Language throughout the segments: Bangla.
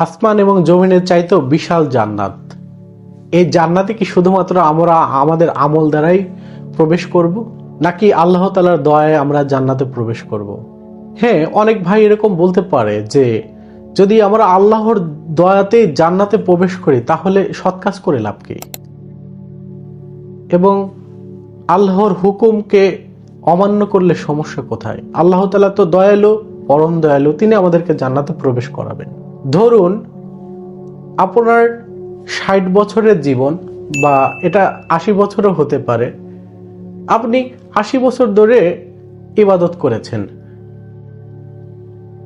আসমান এবং জমিনের চাইতেও বিশাল জান্নাত। এই জান্নাতে কি শুধুমাত্র আমরা আমাদের আমল দ্বারাই প্রবেশ করব, নাকি আল্লাহ তালার দয়ায় আমরা জান্নাতে প্রবেশ করব? হ্যাঁ অনেক ভাই এরকম বলতে পারে যে, যদি আমরা আল্লাহর দয়াতে জান্নাতে প্রবেশ করি, তাহলে সৎ কাজ করে লাভ কি? এবং আল্লাহর হুকুমকে অমান্য করলে সমস্যা কোথায়? আল্লাহ তালা তো দয়ালু, পরম দয়ালু, তিনি আমাদেরকে জান্নাতে প্রবেশ করাবেন। ধরুন, আপনার ষাট বছরের জীবন বা এটা আশি বছরও হতে পারে। আপনি আশি বছর ধরে ইবাদত করেছেন।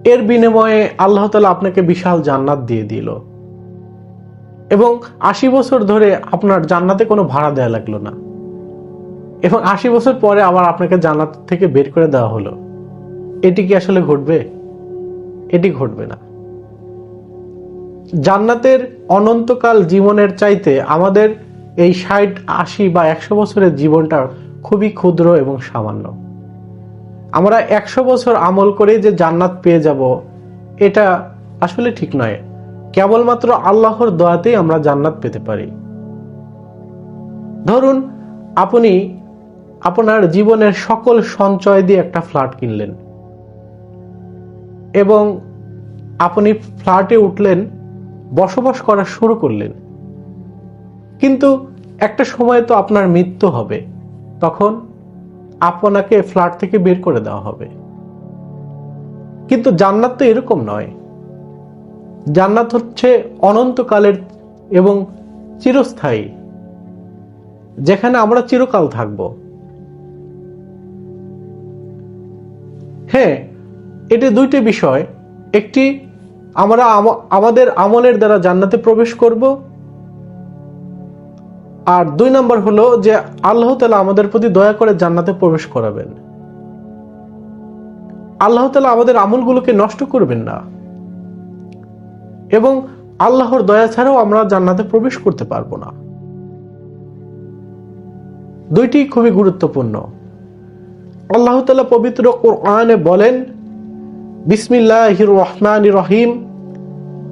এর বিনিময়ে আল্লাহ তালা আপনাকে বিশাল জান্নাত দিয়ে দিল। এবং আশি বছর ধরে আপনার জান্নাতে কোনো ভাড়া দেওয়া লাগল না। এবং আশি বছর পরে আবার আপনাকে জান্নাত থেকে বের করে দেওয়া হলো। এটি কি আসলে ঘটবে? এটি ঘটবে না। জান্নাতের অনন্তকাল জীবনের চাইতে আমাদের এই ষাট, আশি বা একশো বছরের জীবনটা খুবই ক্ষুদ্র এবং সামান্য। আমরা একশো বছর আমল করে যে জান্নাত পেয়ে যাব, এটা আসলে ঠিক নয়। কেবলমাত্র আল্লাহর দয়াতেই আমরা জান্নাত পেতে পারি। ধরুন, আপনি আপনার জীবনের সকল সঞ্চয় দিয়ে একটা ফ্ল্যাট কিনলেন এবং আপনি ফ্ল্যাটে উঠলেন বসবাস করা শুরু করলেন। কিন্তু একটা সময় তো আপনার মৃত্যু হবে। তখন আপনাকে ফ্ল্যাট থেকে বের করে দেওয়া হবে। কিন্তু জান্নাত তো এরকম নয়। জান্নাত হচ্ছে অনন্তকালের এবং চিরস্থায়ী, যেখানে আমরা চিরকাল থাকব। হ্যাঁ এটি দুইটি বিষয়। একটি আমরা আম- আমাদের আমলের দ্বারা জান্নাতে প্রবেশ করব। আর দুই নম্বর হলো যে আল্লাহ তালা আমাদের প্রতি দয়া করে জান্নাতে প্রবেশ করাবেন। আল্লাহ তালা আমাদের আমলগুলোকে নষ্ট করবেন না। এবং আল্লাহর দয়া ছাড়াও আমরা জান্নাতে প্রবেশ করতে পারব না। দুইটি খুবই গুরুত্বপূর্ণ। আল্লাহ তালা পবিত্র কোরআনে বলেন, বিসমিল্লাহির রহমান রহিম।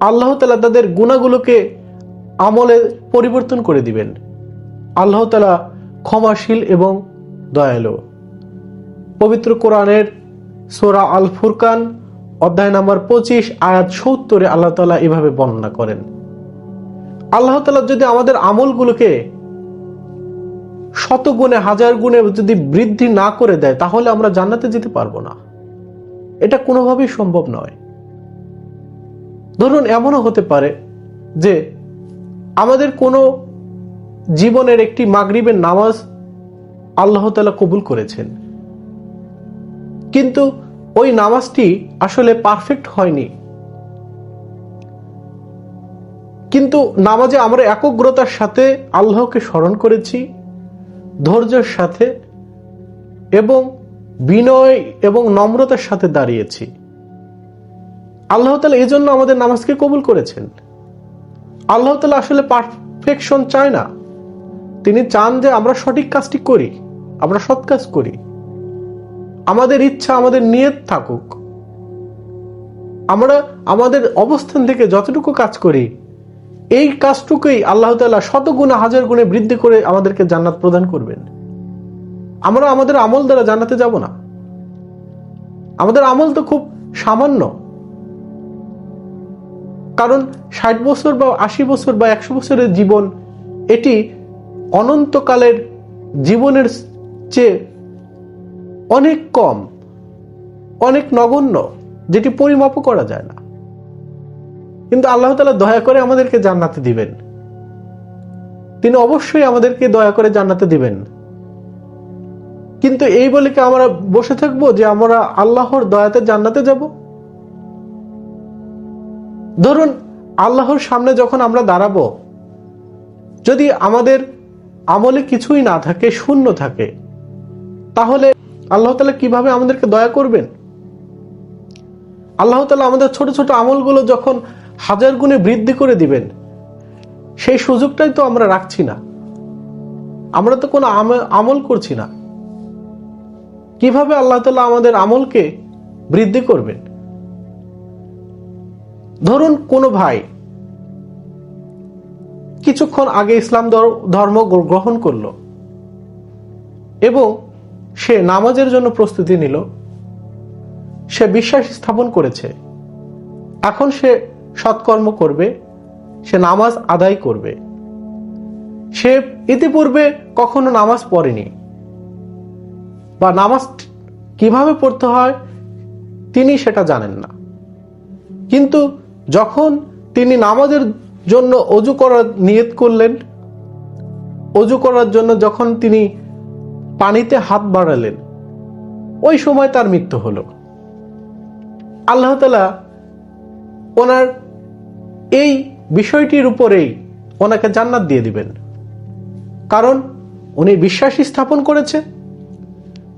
আল্লাহ তালা তাদের গুণাগুলোকে আমলে পরিবর্তন করে দিবেন। আল্লাহ তালা ক্ষমাশীল এবং দয়ালু। পবিত্র কোরআনের সোরা আল ফুরকান অধ্যায় নাম্বার পঁচিশ, আয়াত সত্তরে আল্লাহ তালা এভাবে বর্ণনা করেন। আল্লাহ তালা যদি আমাদের আমলগুলোকে শত গুণে হাজার গুণে যদি বৃদ্ধি না করে দেয়, তাহলে আমরা জান্নাতে যেতে পারব না। এটা কোনোভাবেই সম্ভব নয়। ধরুন এমনও হতে পারে যে আমাদের কোনো জীবনের একটি মাগরিবের নামাজ আল্লাহ তালা কবুল করেছেন। কিন্তু ওই নামাজটি আসলে পারফেক্ট হয়নি। কিন্তু নামাজে আমরা একগ্রতার সাথে আল্লাহকে স্মরণ করেছি, ধৈর্যের সাথে এবং বিনয় এবং নম্রতার সাথে দাঁড়িয়েছি। আল্লাহ তালা এই জন্য আমাদের নামাজকে কবুল করেছেন। আল্লাহ তালা আসলে পারফেকশন চায় না। তিনি চান যে আমরা সঠিক কাজটি করি, আমরা সৎ কাজ করি। আমাদের ইচ্ছা, আমাদের নিয়ত থাকুক। আমরা আমাদের অবস্থান থেকে যতটুকু কাজ করি, এই কাজটুকুই আল্লাহ তালা শত গুণে, হাজার গুণে বৃদ্ধি করে আমাদেরকে জান্নাত প্রদান করবেন। আমরা আমাদের আমল দ্বারা জান্নাতে যাব না। আমাদের আমল তো খুব সামান্য। কারণ ষাট বছর বা আশি বছর বা একশো বছরের জীবন, এটি অনন্তকালের জীবনের চেয়ে অনেক কম, অনেক নগণ্য, যেটি পরিমাপও করা যায় না। কিন্তু আল্লাহ তালা দয়া করে আমাদেরকে জান্নাতে দিবেন। তিনি অবশ্যই আমাদেরকে দয়া করে জান্নাতে দিবেন। কিন্তু এই বলে কি আমরা বসে থাকব যে আমরা আল্লাহর দয়াতে জান্নাতে যাব? ধরুন, আল্লাহর সামনে যখন আমরা দাঁড়াবো, যদি আমাদের আমলে কিছুই না থাকে, শূন্য থাকে, তাহলে আল্লাহ তালা কীভাবে আমাদেরকে দয়া করবেন? আল্লাহ তালা আমাদের ছোট ছোট আমলগুলো যখন হাজার গুণে বৃদ্ধি করে দিবেন, সেই সুযোগটাই তো আমরা রাখছি না। আমরা তো কোনো আম- আমল করছি না। কীভাবে আল্লাহ তালা আমাদের আমলকে বৃদ্ধি করবেন? ধরুন কোনো ভাই কিছুক্ষণ আগে ইসলাম ধর- ধর্ম গ্রহণ করল এবং সে নামাজের জন্য প্রস্তুতি নিল। সে বিশ্বাস স্থাপন করেছে। এখন সে সৎকর্ম করবে, সে নামাজ আদায় করবে। সে ইতিপূর্বে কখনো নামাজ পড়েনি। বা নামাজ কীভাবে পড়তে হয় তিনি সেটা জানেন না। কিন্তু যখন তিনি নামাজের জন্য অজু করার নিয়ত করলেন, অজু করার জন্য যখন তিনি পানিতে হাত বাড়ালেন, ওই সময় তার মৃত্যু হলো। আল্লাহ তালা ওনার এই বিষয়টির উপরেই ওনাকে জান্নাত দিয়ে দিবেন। কারণ উনি বিশ্বাস স্থাপন করেছে,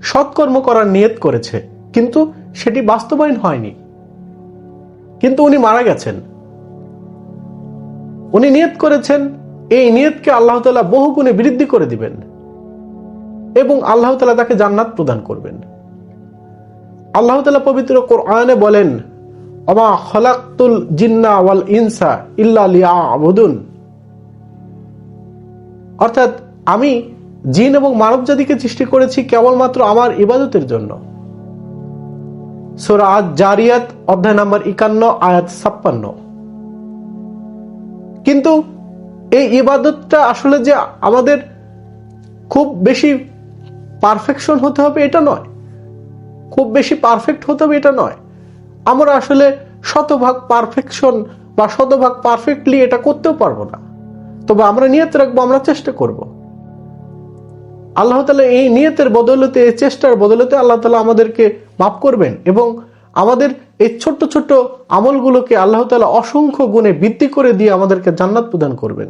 সৎকর্ম করার নিয়ত করেছে, কিন্তু সেটি বাস্তবায়ন হয়নি। কিন্তু উনি মারা গেছেন। উনি নিয়ত করেছেন, এই নিয়তকে আল্লাহ তালা বহু গুণে বৃদ্ধি করে দিবেন এবং আল্লাহ তালা তাকে জান্নাত প্রদান করবেন। আল্লাহ তালা পবিত্র কোরআনে বলেন অমা জিন্না ওয়াল ইনসা ইল্লা লিয়াবুদুন। অর্থাৎ আমি জিন এবং মানব জাতিকে সৃষ্টি করেছি কেবলমাত্র আমার ইবাদতের জন্য। সোরা আজ জারিয়াত অধ্যায় নাম্বার একান্ন, আয়াত ছাপ্পান্ন। কিন্তু এই ইবাদতটা আসলে যে আমাদের খুব বেশি পারফেকশন হতে হবে এটা নয়। খুব বেশি পারফেক্ট হতে হবে এটা নয়। আমরা আসলে শতভাগ পারফেকশন বা শতভাগ পারফেক্টলি এটা করতেও পারব না। তবে আমরা নিয়ত রাখব, আমরা চেষ্টা করব। আল্লাহ তালা এই নিয়তের বদলতে চেষ্টার বদলতে আল্লাহ তালা আমাদেরকে মাফ করবেন এবং আমাদের এই ছোট্ট ছোট্ট আমলগুলোকে আল্লাহ তালা অসংখ্য গুণে বৃদ্ধি করে দিয়ে আমাদেরকে জান্নাত প্রদান করবেন।